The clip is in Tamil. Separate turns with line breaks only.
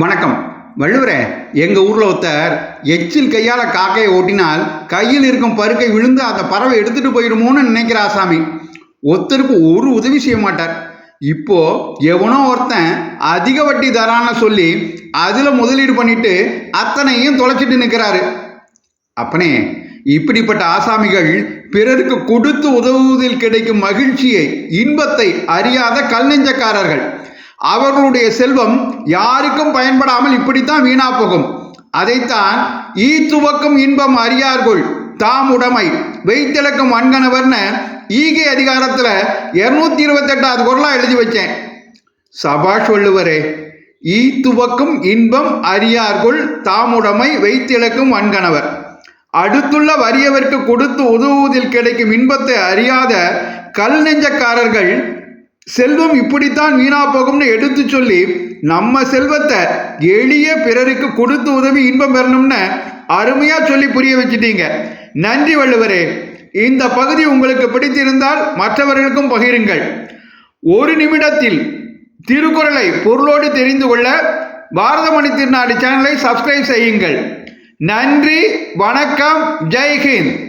வணக்கம். வள்ளுவரே எங்கள் ஊரில் ஒருத்தர் எச்சில் கையால் காக்கையை ஓட்டினால் கையில் இருக்கும் பருக்கை விழுந்து அந்த பறவை எடுத்துகிட்டு போயிடுமோன்னு நினைக்கிற ஆசாமி ஒருத்தருக்கு ஒரு உதவி செய்ய மாட்டார். இப்போ எவனோ ஒருத்தன் அதிக வட்டி தரான்னு சொல்லி அதில் முதலீடு பண்ணிட்டு அத்தனையும் தொலைச்சிட்டு நிற்கிறாரு அப்பனே இப்படிப்பட்ட ஆசாமிகள் பிறருக்கு கொடுத்து உதவுவதில் கிடைக்கும் மகிழ்ச்சியை இன்பத்தை அறியாத கல்நெஞ்சக்காரர்கள். அவர்களுடைய செல்வம் யாருக்கும் பயன்படாமல் இப்படித்தான் வீணா போகும். அதைத்தான் ஈ துவக்கும் இன்பம் அறியார்கொள் தாம் உடைமை. வைத்திழக்கும் வன்கணவர்னு ஈகை அதிகாரத்தில் இருநூத்தி இருபத்தெட்டாவது குரலாக எழுதி வச்சேன். சபாஷ் சொல்லுவரே ஈ துவக்கும் இன்பம் அறியார்கொள் தாமுடைமை வைத்திழக்கும் வன்கணவர். அடுத்துள்ள வறியவர்க்கு கொடுத்து உதவுவதில் கிடைக்கும் இன்பத்தை அறியாத கல் நெஞ்சக்காரர்கள் செல்வம் இப்படித்தான் வீணா போகும்னு எடுத்து சொல்லி நம்ம செல்வத்தை எளிய பிறருக்கு கொடுத்து உதவி இன்பம் பெறணும்னு அருமையா சொல்லி புரிய வச்சுட்டீங்க. நன்றி வள்ளுவரே. இந்த பகுதி உங்களுக்கு பிடித்திருந்தால் மற்றவர்களுக்கும் பகிருங்கள். ஒரு நிமிடத்தில் திருக்குறளை பொருளோடு தெரிந்து கொள்ள பாரதமணி திருநாடு சேனலை சப்ஸ்கிரைப் செய்யுங்கள். நன்றி வணக்கம் ஜெய்ஹிந்த்